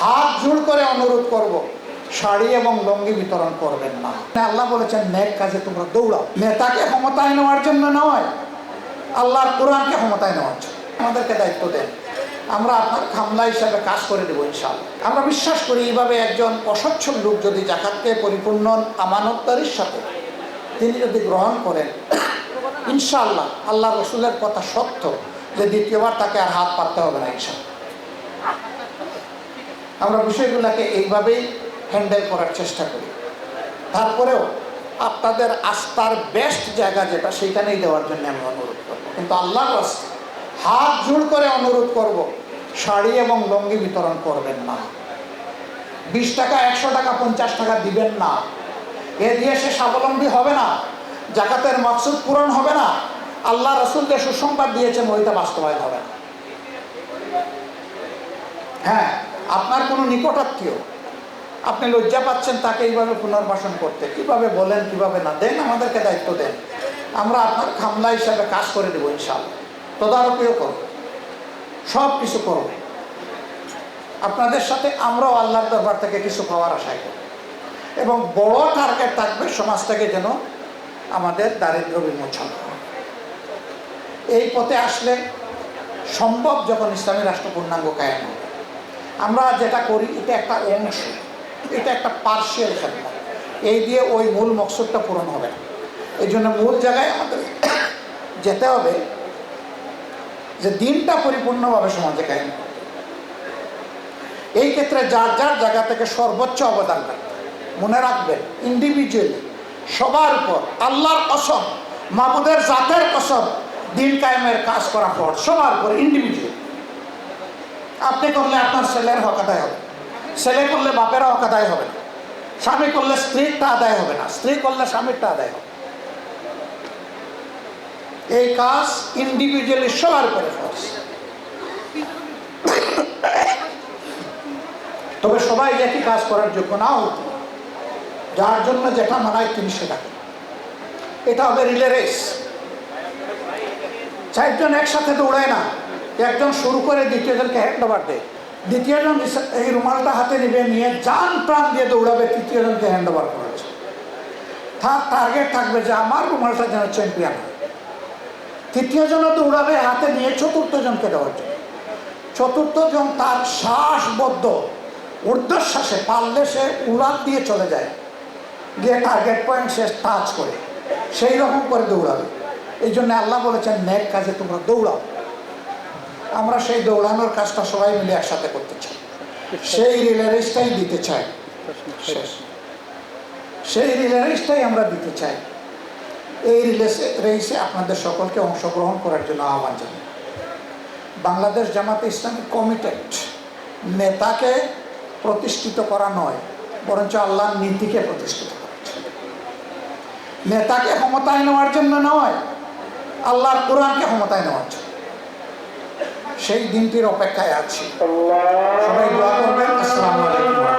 হাত জোড় করে অনুরোধ করব, শাড়ি এবং লঙ্গি বিতরণ করবেন না। আল্লাহ বলেছেন নেক কাজে তোমরা দৌড়াও। নেতাকে ক্ষমতায় নেওয়ার জন্য নয়, আল্লাহর কোরআনকে ক্ষমতায় নেওয়ার জন্য। আমাদেরকে দায়িত্ব দেন। আমরা আপনার খামলা হিসাবে কাজ করে দেবো ইনশাআল্লাহ। আমরা বিশ্বাস করি, এইভাবে একজন অসচ্ছল লোক যদি জাকাতকে পরিপূর্ণ আমানতদারির সাথে, তিনি যদি গ্রহণ করেন, ইনশাআল্লাহ আল্লাহ রসুলের কথা সত্য যে দ্বিতীয়বার তাকে আর হাত পাততে হবে না ইনশাআল্লাহ। আমরা বিষয়গুলোকে এইভাবেই হ্যান্ডেল করার চেষ্টা করি। তারপরেও আপনাদের আস্থার বেস্ট জায়গা যেটা, সেইখানেই দেওয়ার জন্য আমি অনুরোধ করব। কিন্তু আল্লাহ হাত জোড় করে অনুরোধ করব, শাড়ি এবং লঙ্গি বিতরণ করবেন না। বিশ টাকা, একশো টাকা, পঞ্চাশ টাকা দিবেন না। এ দিয়ে সে স্বাবলম্বী হবে না, জাকাতের মকসুদ পূরণ হবে না, আল্লাহ রসুলকে সুসংবাদ দিয়েছেন, ওইটা বাস্তবায়ন হবে না। হ্যাঁ আপনার কোনো নিকটাত্মীয়, আপনি লজ্জা পাচ্ছেন তাকে এইভাবে পুনর্বাসন করতে। কীভাবে বলেন, কীভাবে না? দেন আমাদেরকে দায়িত্ব দেন। আমরা আপনার খামলা হিসাবে কাজ করে দেবো ইনশাল্লাহ তদারকিও করব। সব কিছু করব। আপনাদের সাথে আমরাও আল্লাহর দরবার থেকে কিছু পাওয়ার আশায় করি এবং বড় টার্গেট থাকবে সমাজটাকে যেন আমাদের দারিদ্র বিমোচন এই পথে আসলে সম্ভব যখন ইসলামী রাষ্ট্র পূর্ণাঙ্গ কায়েম আমরা যেটা করি, এটা একটা অংশ, এটা একটা পার্শিয়াল খেদমত এই দিয়ে ওই মূল মকসদটা পূরণ হবে না। এই জন্য মূল জায়গায় আমাদের যেতে হবে যে দিনটা পরিপূর্ণভাবে সমাজে হবে। এই ক্ষেত্রে যার যার জায়গা থেকে সর্বোচ্চ অবদান রাখতে মনে রাখবেন ইন্ডিভিজুয়ালি সবার উপর আল্লাহর কসম মাহবুদের জাতের কসম, দিন কায়েমের কাজ করা পর সবার উপর ইন্ডিভিজুয়াল আপনি করলে আপনার ছেলের হক আদায় হবে। ছেলে করলে বাপের হক আদায় হবে না। স্বামী করলে স্ত্রীরটা আদায় হবে না। স্ত্রী করলে স্বামীরটা আদায় হবে এই কাজ ইন্ডিভিজুয়ালি সবার ফরজ। তবে সবাই একই কাজ করার যোগ্য না হতো যার জন্য যেটা মানায় তিনি সেটা এটা হবে রিলে রেস। চারজন একসাথে দৌড়ায় না। একজন শুরু করে দ্বিতীয়জনকে হ্যান্ড ওভার দেয়। দ্বিতীয়জন এই রুমালটা হাতে নিবে, নিয়ে যান প্রাণ দিয়ে দৌড়াবে, তৃতীয়জনকে হ্যান্ড ওভার করেছে। তার টার্গেট থাকবে যে আমার রুমালটা যেন চ্যাম্পিয়ন হয়। তৃতীয়জনও দৌড়াবে, হাতে নিয়ে চতুর্থ জনকে দেওয়ার জন্য। চতুর্থ জন তার শ্বাসবদ্ধ, ঊর্ধ্বশ্বাসে পারলে সে উড়ান দিয়ে চলে যায়। গিয়ে টার্গেট পয়েন্ট সে টাচ করে সেই রকম করে দৌড়াবে। এই জন্য আল্লাহ বলেছেন নেক কাজে তোমরা দৌড়াও। আমরা সেই দৌড়ানোর কাজটা সবাই মিলে একসাথে করতে চাই। সেই রিলে রেসটাই দিতে চাই। শেষ। সেই রিলে রেসটাই আমরা দিতে চাই। এই রিলেসে রেসে আপনাদের সকলকে অংশগ্রহণ করার জন্য আহ্বান জানাই। বাংলাদেশ জামাতে ইসলামী কমিটেড নেতাকে প্রতিষ্ঠিত করা নয়, বরঞ্চ আল্লাহর নীতিকে প্রতিষ্ঠিত করা। নেতাকে ক্ষমতায় নেওয়ার জন্য নয়, আল্লাহর কোরআনকে ক্ষমতায় নেওয়ার জন্য। সেই দিনটির অপেক্ষায় আছি। সবাই দোয়া করবেন। আসসালামু আলাইকুম।